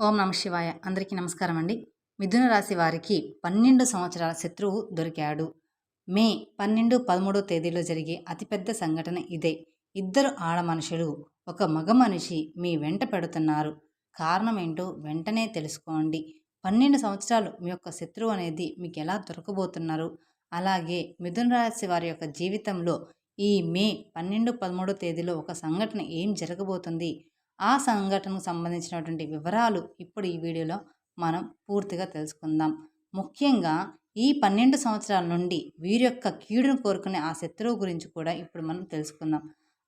ఓం నమ శివాయ. అందరికీ నమస్కారం అండి. మిథున రాశి వారికి పన్నెండు సంవత్సరాల శత్రువు దొరికాడు. మే పన్నెండు పదమూడో తేదీలో జరిగే అతిపెద్ద సంఘటన ఇదే. ఇద్దరు ఆడ మనుషులు ఒక మగ మనిషి మీ వెంట పెడుతున్నారు. కారణం ఏంటో వెంటనే తెలుసుకోండి. పన్నెండు సంవత్సరాలు మీ యొక్క శత్రువు అనేది మీకు ఎలా దొరకబోతున్నారు? అలాగే మిథున రాశి వారి యొక్క జీవితంలో ఈ మే పన్నెండు పదమూడో తేదీలో ఒక సంఘటన ఏం జరగబోతుంది? ఆ సంఘటనకు సంబంధించినటువంటి వివరాలు ఇప్పుడు ఈ వీడియోలో మనం పూర్తిగా తెలుసుకుందాం. ముఖ్యంగా ఈ పన్నెండు సంవత్సరాల నుండి వీరి యొక్క కీడును కోరుకునే ఆ శత్రువు గురించి కూడా ఇప్పుడు మనం తెలుసుకుందాం.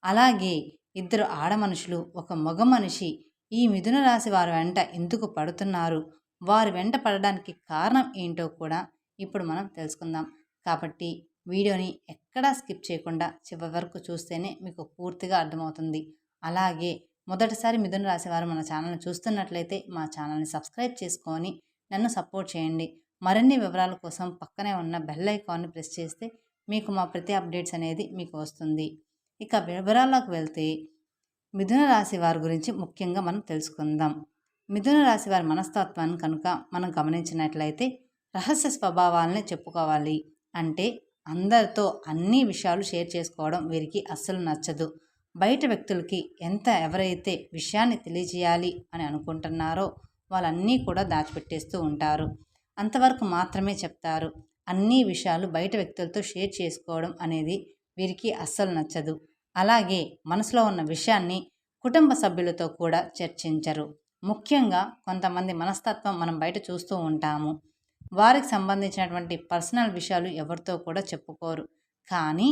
అలాగే ఇద్దరు ఆడ మనుషులు ఒక మగ మనిషి ఈ మిథున రాశి వారి వెంట ఎందుకు పడుతున్నారు? వారి వెంట పడడానికి కారణం ఏంటో కూడా ఇప్పుడు మనం తెలుసుకుందాం. కాబట్టి వీడియోని ఎక్కడా స్కిప్ చేయకుండా చివరి వరకు చూస్తేనే మీకు పూర్తిగా అర్థమవుతుంది. అలాగే మొదటిసారి మిథున రాశి వారు మన ఛానల్ని చూస్తున్నట్లయితే మా ఛానల్ని సబ్స్క్రైబ్ చేసుకొని నన్ను సపోర్ట్ చేయండి. మరిన్ని వివరాల కోసం పక్కనే ఉన్న బెల్ ఐకాన్ని ప్రెస్ చేస్తే మీకు మా ప్రతి అప్డేట్స్ అనేది మీకు వస్తుంది. ఇక వివరాల్లోకి వెళ్తే మిథున రాశి వారి గురించి ముఖ్యంగా మనం తెలుసుకుందాం. మిథున రాశి వారి మనస్తత్వాన్ని కనుక మనం గమనించినట్లయితే రహస్య స్వభావాలని చెప్పుకోవాలి. అంటే అందరితో అన్ని విషయాలు షేర్ చేసుకోవడం వీరికి అస్సలు నచ్చదు. బయట వ్యక్తులకి ఎంత ఎవరైతే విషయాన్ని తెలియజేయాలి అని అనుకుంటున్నారో వాళ్ళన్నీ కూడా దాచిపెట్టేస్తూ ఉంటారు. అంతవరకు మాత్రమే చెప్తారు అన్ని విషయాలు బయట వ్యక్తులతో షేర్ చేసుకోవడం అనేది వీరికి అస్సలు నచ్చదు. అలాగే మనసులో ఉన్న విషయాన్ని కుటుంబ సభ్యులతో కూడా చర్చించరు. ముఖ్యంగా కొంతమంది మనస్తత్వం మనం బయట చూస్తూ ఉంటాము. వారికి సంబంధించినటువంటి పర్సనల్ విషయాలు ఎవరితో కూడా చెప్పుకోరు. కానీ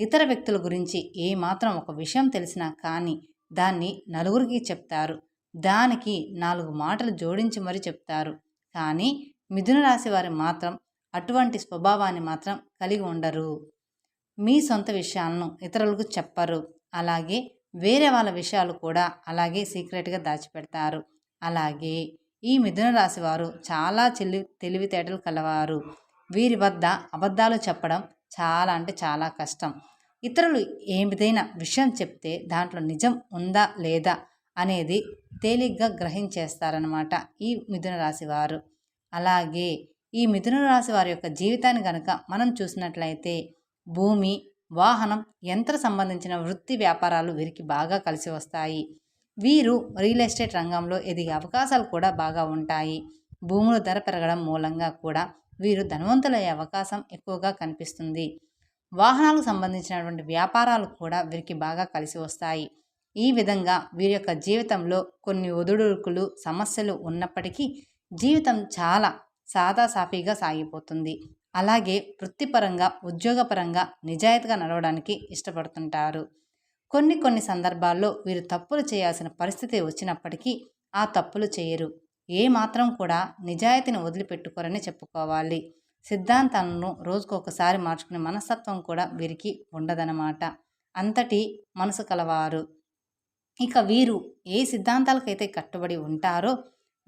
ఇతర వ్యక్తుల గురించి ఏమాత్రం ఒక విషయం తెలిసినా కానీ దాన్ని నలుగురికి చెప్తారు. దానికి నాలుగు మాటలు జోడించి మరీ చెప్తారు. కానీ మిథున రాశి వారు మాత్రం అటువంటి స్వభావాన్ని మాత్రం కలిగి ఉండరు. మీ సొంత విషయాలను ఇతరులకు చెప్పరు. అలాగే వేరే వాళ్ళ విషయాలు కూడా అలాగే సీక్రెట్గా దాచిపెడతారు. అలాగే ఈ మిథున రాశి వారు చాలా చెల్లి తెలివితేటలు కలవారు. వీరి వద్ద అబద్ధాలు చెప్పడం చాలా అంటే చాలా కష్టం. ఇతరులు ఏమిదైనా విషయం చెప్తే దాంట్లో నిజం ఉందా లేదా అనేది తేలిగ్గా గ్రహించేస్తారనమాట ఈ మిథున రాశి వారు. అలాగే ఈ మిథున రాశి వారి యొక్క జీవితాన్ని కనుక మనం చూసినట్లయితే భూమి వాహనం యంత్ర సంబంధించిన వృత్తి వ్యాపారాలు వీరికి బాగా కలిసి వస్తాయి. వీరు రియల్ ఎస్టేట్ రంగంలో ఎదిగే అవకాశాలు కూడా బాగా ఉంటాయి. భూముల ధర పెరగడం మూలంగా కూడా వీరు ధనవంతులయ్యే అవకాశం ఎక్కువగా కనిపిస్తుంది. వాహనాలకు సంబంధించినటువంటి వ్యాపారాలు కూడా వీరికి బాగా కలిసి వస్తాయి. ఈ విధంగా వీరి యొక్క జీవితంలో కొన్ని ఒదుడుకులు సమస్యలు ఉన్నప్పటికీ జీవితం చాలా సాదాసాఫీగా సాగిపోతుంది. అలాగే వృత్తిపరంగా ఉద్యోగపరంగా నిజాయితీగా నడవడానికి ఇష్టపడుతుంటారు. కొన్ని కొన్ని సందర్భాల్లో వీరు తప్పులు చేయాల్సిన పరిస్థితి వచ్చినప్పటికీ ఆ తప్పులు చేయరు. ఏ మాత్రం కూడా నిజాయితీని వదిలిపెట్టుకోరని చెప్పుకోవాలి. సిద్ధాంతాలను రోజుకొకసారి మార్చుకునే మనస్తత్వం కూడా వీరికి ఉండదన్నమాట. అంతటి మనసు కలవారు. ఇక వీరు ఏ సిద్ధాంతాలకైతే కట్టుబడి ఉంటారో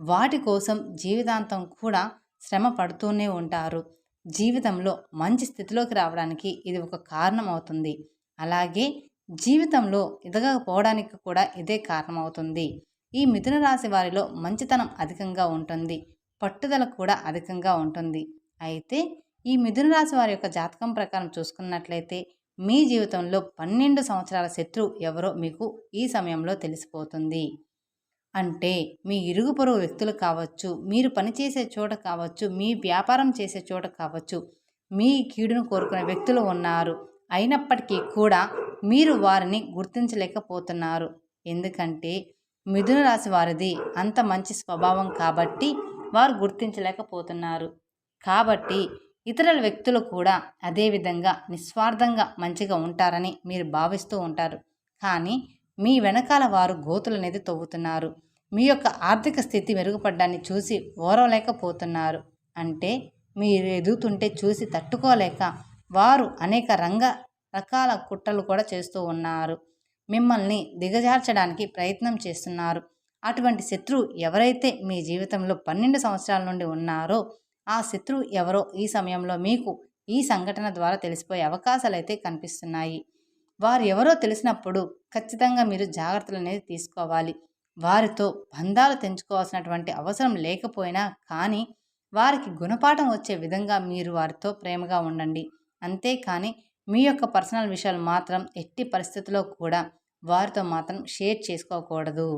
వాటి కోసం జీవితాంతం కూడా శ్రమ పడుతూనే ఉంటారు. జీవితంలో మంచి స్థితిలోకి రావడానికి ఇది ఒక కారణం అవుతుంది. అలాగే జీవితంలో ఎదగకపోవడానికి కూడా ఇదే కారణమవుతుంది ఈ మిథున రాశి వారిలో మంచితనం అధికంగా ఉంటుంది. పట్టుదల కూడా అధికంగా ఉంటుంది. అయితే ఈ మిథున రాశి వారి యొక్క జాతకం ప్రకారం చూసుకున్నట్లయితే మీ జీవితంలో పన్నెండు సంవత్సరాల శత్రువు ఎవరో మీకు ఈ సమయంలో తెలిసిపోతుంది. అంటే మీ ఇరుగు పొరుగు వ్యక్తులు కావచ్చు మీరు పనిచేసే చోట కావచ్చు మీ వ్యాపారం చేసే చోట కావచ్చు మీ కీడును కోరుకునే వ్యక్తులు ఉన్నారు. అయినప్పటికీ కూడా మీరు వారిని గుర్తించలేకపోతున్నారు. ఎందుకంటే మిథున రాశి వారిది అంత మంచి స్వభావం కాబట్టి వారు గుర్తించలేకపోతున్నారు. కాబట్టి ఇతరుల వ్యక్తులు కూడా అదేవిధంగా నిస్వార్థంగా మంచిగా ఉంటారని మీరు భావిస్తూ ఉంటారు. కానీ మీ వెనకాల వారు గోతులు అనేది తవ్వుతున్నారు. మీ యొక్క ఆర్థిక స్థితి మెరుగుపడ్డాన్ని చూసి ఓరవలేకపోతున్నారు. అంటే మీరు ఎదుగుతుంటే చూసి తట్టుకోలేక వారు అనేక రంగ రకాల కుట్రలు కూడా చేస్తూ ఉన్నారు. మిమ్మల్ని దిగజార్చడానికి ప్రయత్నం చేస్తున్నారు. అటువంటి శత్రువు ఎవరైతే మీ జీవితంలో పన్నెండు సంవత్సరాల నుండి ఉన్నారో ఆ శత్రువు ఎవరో ఈ సమయంలో మీకు ఈ సంఘటన ద్వారా తెలిసిపోయే అవకాశాలు అయితే కనిపిస్తున్నాయి. వారు ఎవరో తెలిసినప్పుడు ఖచ్చితంగా మీరు జాగ్రత్తలు అనేది తీసుకోవాలి. వారితో బంధాలు తెంచుకోవాల్సినటువంటి అవసరం లేకపోయినా కానీ వారికి గుణపాఠం వచ్చే విధంగా మీరు వారితో ప్రేమగా ఉండండి. అంతేకాని మీ యొక్క పర్సనల్ విషయాలు మాత్రం ఎట్టి పరిస్థితుల్లో కూడా వారితో మాత్రం షేర్ చేసుకోకూడదు.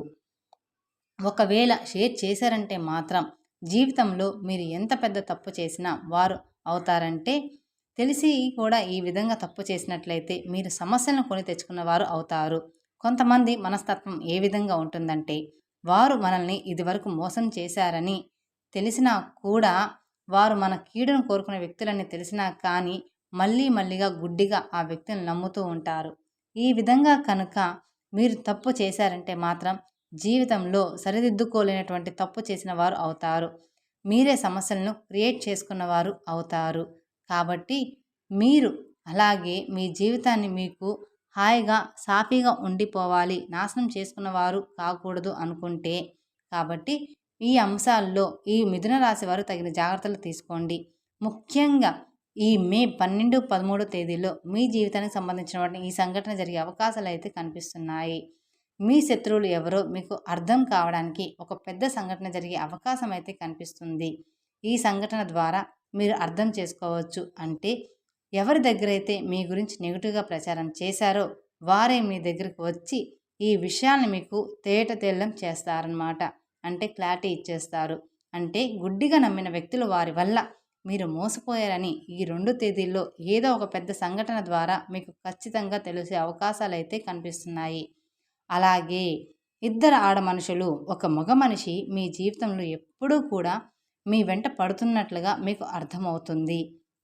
ఒకవేళ షేర్ చేశారంటే మాత్రం జీవితంలో మీరు ఎంత పెద్ద తప్పు చేసినా వారు అవుతారంటే తెలిసి కూడా ఈ విధంగా తప్పు చేసినట్లయితే మీరు సమస్యలను కొని తెచ్చుకున్న వారు అవుతారు. కొంతమంది మనస్తత్వం ఏ విధంగా ఉంటుందంటే వారు మనల్ని ఇదివరకు మోసం చేశారని తెలిసినా కూడా వారు మన కీడును కోరుకునే వ్యక్తులని తెలిసినా కానీ మళ్ళీ మళ్ళీగా గుడ్డిగా ఆ వ్యక్తిని నమ్ముతూ ఉంటారు. ఈ విధంగా కనుక మీరు తప్పు చేశారంటే మాత్రం జీవితంలో సరిదిద్దుకోలేనటువంటి తప్పు చేసిన వారు అవుతారు. మీరే సమస్యలను క్రియేట్ చేసుకున్నవారు అవుతారు. కాబట్టి మీరు అలాగే మీ జీవితాన్ని మీకు హాయిగా సాఫీగా ఉండిపోవాలి. నాశనం చేసుకున్నవారు కాకూడదు అనుకుంటే కాబట్టి ఈ అంశాల్లో ఈ మిథున రాశి వారు తగిన జాగ్రత్తలు తీసుకోండి. ముఖ్యంగా ఈ మే పన్నెండు పదమూడు తేదీలో మీ జీవితానికి సంబంధించినటువంటి ఈ సంఘటన జరిగే అవకాశాలు అయితే కనిపిస్తున్నాయి. మీ శత్రువులు ఎవరో మీకు అర్థం కావడానికి ఒక పెద్ద సంఘటన జరిగే అవకాశం అయితే కనిపిస్తుంది. ఈ సంఘటన ద్వారా మీరు అర్థం చేసుకోవచ్చు. అంటే ఎవరి దగ్గర అయితే మీ గురించి నెగిటివ్గా ప్రచారం చేశారో వారే మీ దగ్గరికి వచ్చి ఈ విషయాన్ని మీకు తేట తేళ్ళం చేస్తారనమాట అంటే క్లారిటీ ఇచ్చేస్తారు. అంటే గుడ్డిగా నమ్మిన వ్యక్తులు వారి వల్ల మీరు మోసపోయారని ఈ రెండు తేదీల్లో ఏదో ఒక పెద్ద సంఘటన ద్వారా మీకు ఖచ్చితంగా తెలిసే అవకాశాలు అయితే కనిపిస్తున్నాయి. అలాగే ఇద్దరు ఆడ మనుషులు ఒక మగ మనిషి మీ జీవితంలో ఎప్పుడూ కూడా మీ వెంట పడుతున్నట్లుగా మీకు అర్థమవుతుంది.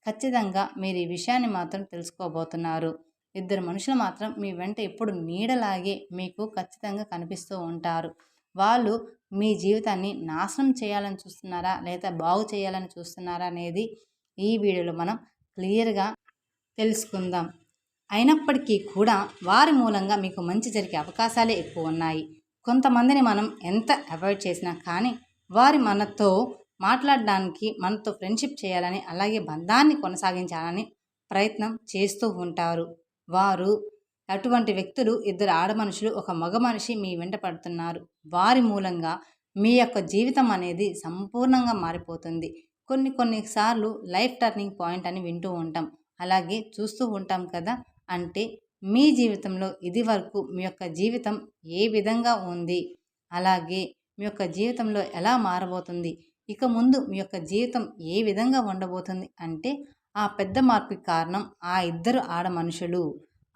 ఖచ్చితంగా మీరు ఈ విషయాన్ని మాత్రం తెలుసుకోబోతున్నారు. ఇద్దరు మనుషులు మాత్రం మీ వెంట ఎప్పుడు నీడలాగే మీకు ఖచ్చితంగా కనిపిస్తూ ఉంటారు. వాళ్ళు మీ జీవితాన్ని నాశనం చేయాలని చూస్తున్నారా? లేదా బాగు చేయాలని చూస్తున్నారా? అనేది ఈ వీడియోలో మనం క్లియర్గా తెలుసుకుందాం. అయినప్పటికీ కూడా వారి మూలంగా మీకు మంచి జరిగే అవకాశాలే ఎక్కువ ఉన్నాయి. కొంతమందిని మనం ఎంత అవాయిడ్ చేసినా కానీ వారి మనతో మాట్లాడడానికి మనతో ఫ్రెండ్షిప్ చేయాలని అలాగే బంధాన్ని కొనసాగించాలని ప్రయత్నం చేస్తూ ఉంటారు. వారు అటువంటి వ్యక్తులు ఇద్దరు ఆడ మనుషులు ఒక మగ మనిషి మీ వెంట పడుతున్నారు. వారి మూలంగా మీ యొక్క జీవితం అనేది సంపూర్ణంగా మారిపోతుంది. కొన్ని కొన్నిసార్లు లైఫ్ టర్నింగ్ పాయింట్ అని వింటూ ఉంటాం. అలాగే చూస్తూ ఉంటాం కదా! అంటే మీ జీవితంలో ఇది వరకు మీ యొక్క జీవితం ఏ విధంగా ఉంది? అలాగే మీ యొక్క జీవితంలో ఎలా మారబోతుంది? ఇక ముందు మీ యొక్క జీవితం ఏ విధంగా ఉండబోతుంది? అంటే ఆ పెద్ద మార్పుకి కారణం ఆ ఇద్దరు ఆడ మనుషులు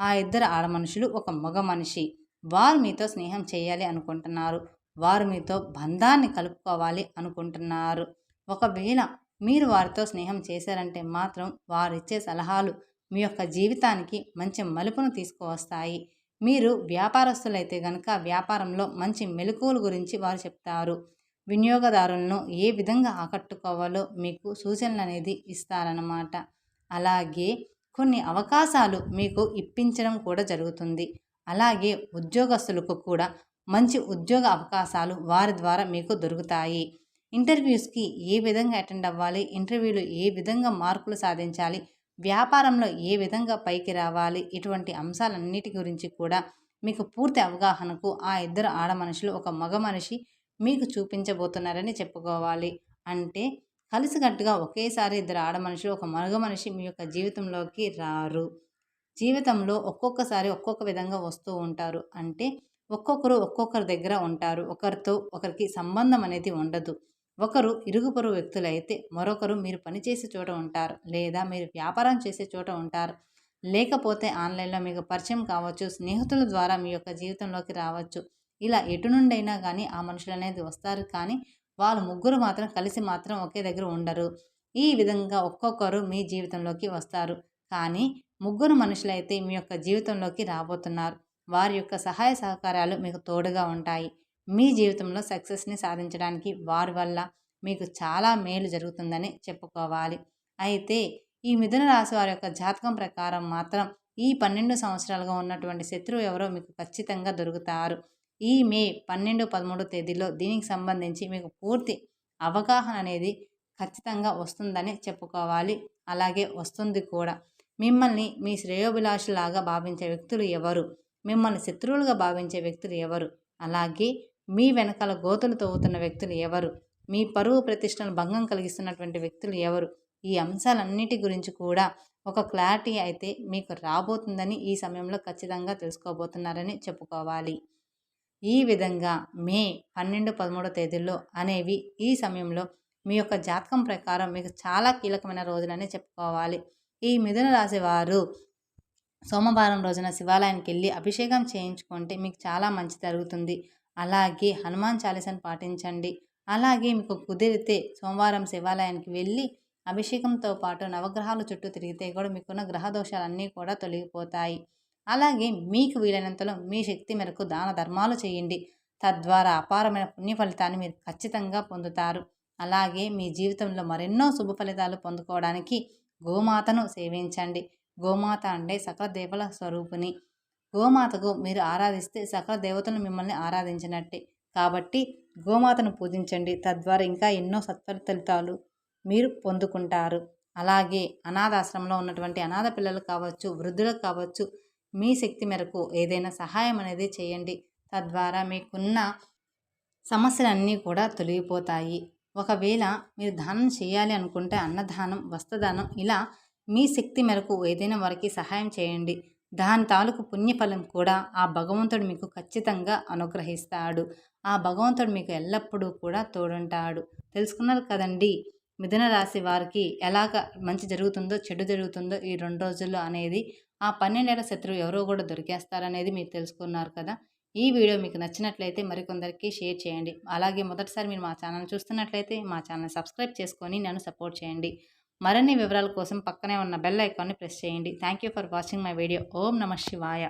ఆ ఇద్దరు ఆడ మనుషులు ఒక మగ మనిషి. వారు మీతో స్నేహం చేయాలి అనుకుంటున్నారు. వారు మీతో బంధాన్ని కలుపుకోవాలి అనుకుంటున్నారు. ఒకవేళ మీరు వారితో స్నేహం చేశారంటే మాత్రం వారిచ్చే సలహాలు మీ యొక్క జీవితానికి మంచి మలుపును తీసుకువస్తాయి. మీరు వ్యాపారస్తులైతే కనుక వ్యాపారంలో మంచి మెలకువల గురించి వారు చెప్తారు. వినియోగదారులను ఏ విధంగా ఆకట్టుకోవాలో మీకు సూచనలు అనేది ఇస్తారన్నమాట. అలాగే కొన్ని అవకాశాలు మీకు ఇప్పించడం కూడా జరుగుతుంది. అలాగే ఉద్యోగస్తులకు కూడా మంచి ఉద్యోగ అవకాశాలు వారి ద్వారా మీకు దొరుకుతాయి. ఇంటర్వ్యూస్కి ఏ విధంగా అటెండ్ అవ్వాలి? ఇంటర్వ్యూలు ఏ విధంగా మార్కులు సాధించాలి? వ్యాపారంలో ఏ విధంగా పైకి రావాలి? ఇటువంటి అంశాలన్నిటి గురించి కూడా మీకు పూర్తి అవగాహనకు ఆ ఇద్దరు ఆడ మనుషులు ఒక మగ మనిషి మీకు చూపించబోతున్నారని చెప్పుకోవాలి. అంటే కలిసికట్టుగా ఒకేసారి ఇద్దరు ఆడ మనుషులు ఒక మగ మనిషి మీ యొక్క జీవితంలోకి రారు. జీవితంలో ఒక్కొక్కసారి ఒక్కొక్క విధంగా వస్తూ ఉంటారు. అంటే ఒక్కొక్కరు ఒక్కొక్కరి దగ్గర ఉంటారు. ఒకరితో ఒకరికి సంబంధం అనేది ఉండదు. ఒకరు ఇరుగు పొరుగు వ్యక్తులైతే మరొకరు మీరు పనిచేసే చోట ఉంటారు. లేదా మీరు వ్యాపారం చేసే చోట ఉంటారు. లేకపోతే ఆన్లైన్లో మీకు పరిచయం కావచ్చు స్నేహితుల ద్వారా మీ యొక్క జీవితంలోకి రావచ్చు. ఇలా ఎటు నుండైనా కానీ ఆ మనుషులు అనేది వస్తారు. కానీ వాళ్ళు ముగ్గురు మాత్రం కలిసి మాత్రం ఒకే దగ్గర ఉండరు. ఈ విధంగా ఒక్కొక్కరు మీ జీవితంలోకి వస్తారు. కానీ ముగ్గురు మనుషులైతే మీ యొక్క జీవితంలోకి రాబోతున్నారు. వారి యొక్క సహాయ సహకారాలు మీకు తోడుగా ఉంటాయి. మీ జీవితంలో సక్సెస్ని సాధించడానికి వారి వల్ల మీకు చాలా మేలు జరుగుతుందని చెప్పుకోవాలి. అయితే ఈ మిథున రాశి వారి యొక్క జాతకం ప్రకారం మాత్రం ఈ పన్నెండు సంవత్సరాలుగా ఉన్నటువంటి శత్రువు ఎవరో మీకు ఖచ్చితంగా దొరుకుతారు. ఈ మే పన్నెండు పదమూడు తేదీలో దీనికి సంబంధించి మీకు పూర్తి అవగాహన అనేది ఖచ్చితంగా వస్తుందని చెప్పుకోవాలి. అలాగే వస్తుంది కూడా. మిమ్మల్ని మీ శ్రేయోభిలాషులాగా భావించే వ్యక్తులు ఎవరు? మిమ్మల్ని శత్రువులుగా భావించే వ్యక్తులు ఎవరు? అలాగే మీ వెనకాల గోతులు తవ్వుతున్న వ్యక్తులు ఎవరు? మీ పరువు ప్రతిష్టను భంగం కలిగిస్తున్నటువంటి వ్యక్తులు ఎవరు? ఈ అంశాలన్నిటి గురించి కూడా ఒక క్లారిటీ అయితే మీకు రాబోతుందని ఈ సమయంలో ఖచ్చితంగా తెలుసుకోబోతున్నారని చెప్పుకోవాలి. ఈ విధంగా మే పన్నెండు పదమూడో తేదీల్లో అనేవి ఈ సమయంలో మీ యొక్క జాతకం ప్రకారం మీకు చాలా కీలకమైన రోజులని చెప్పుకోవాలి. ఈ మిథున రాశి వారు సోమవారం రోజున శివాలయానికి వెళ్ళి అభిషేకం చేయించుకుంటే మీకు చాలా మంచి జరుగుతుంది. అలాగే హనుమాన్ చాలీసాను పాటించండి. అలాగే మీకు కుదిరితే సోమవారం శివాలయానికి వెళ్ళి అభిషేకంతో పాటు నవగ్రహాల చుట్టూ తిరిగితే కూడా మీకున్న గ్రహ దోషాలన్నీ కూడా తొలగిపోతాయి. అలాగే మీకు వీలైనంతలో మీ శక్తి మేరకు దాన ధర్మాలు చేయండి. తద్వారా అపారమైన పుణ్య ఫలితాన్ని మీరు ఖచ్చితంగా పొందుతారు. అలాగే మీ జీవితంలో మరెన్నో శుభ ఫలితాలు పొందుకోవడానికి గోమాతను సేవించండి. గోమాత అంటే సకల దేవల స్వరూపుని గోమాతకు మీరు ఆరాధిస్తే సకల దేవతలు మిమ్మల్ని ఆరాధించినట్టే. కాబట్టి గోమాతను పూజించండి. తద్వారా ఇంకా ఎన్నో సత్ఫలితాలు మీరు పొందుకుంటారు. అలాగే అనాథాశ్రమంలో ఉన్నటువంటి అనాథ పిల్లలు కావచ్చు వృద్ధులకు కావచ్చు మీ శక్తి మేరకు ఏదైనా సహాయం అనేది చేయండి. తద్వారా మీకున్న సమస్యలన్నీ కూడా తొలగిపోతాయి. ఒకవేళ మీరు దానం చేయాలి అనుకుంటే అన్నదానం వస్త్రదానం ఇలా మీ శక్తి మేరకు ఏదైనా వారికి సహాయం చేయండి. దాని తాలూకు పుణ్యఫలం కూడా ఆ భగవంతుడు మీకు ఖచ్చితంగా అనుగ్రహిస్తాడు. ఆ భగవంతుడు మీకు ఎల్లప్పుడూ కూడా తోడుంటాడు. తెలుసుకున్నారు కదండి? మిథున రాశి వారికి ఎలాగ మంచి జరుగుతుందో చెడు జరుగుతుందో ఈ రెండు రోజుల్లో అనేది ఆ పన్నెండేళ్ళ శత్రువు ఎవరో కూడా దొరికేస్తారనేది మీరు తెలుసుకున్నారు కదా. ఈ వీడియో మీకు నచ్చినట్లయితే మరికొందరికి షేర్ చేయండి. అలాగే మొదటిసారి మీరు మా ఛానల్ చూస్తున్నట్లయితే మా ఛానల్ సబ్స్క్రైబ్ చేసుకొని నన్ను సపోర్ట్ చేయండి. మరిన్ని వివరాల కోసం పక్కనే ఉన్న బెల్ ఐకాన్ని ప్రెస్ చేయండి. Thank you for watching my video. ఓం నమ శివాయ.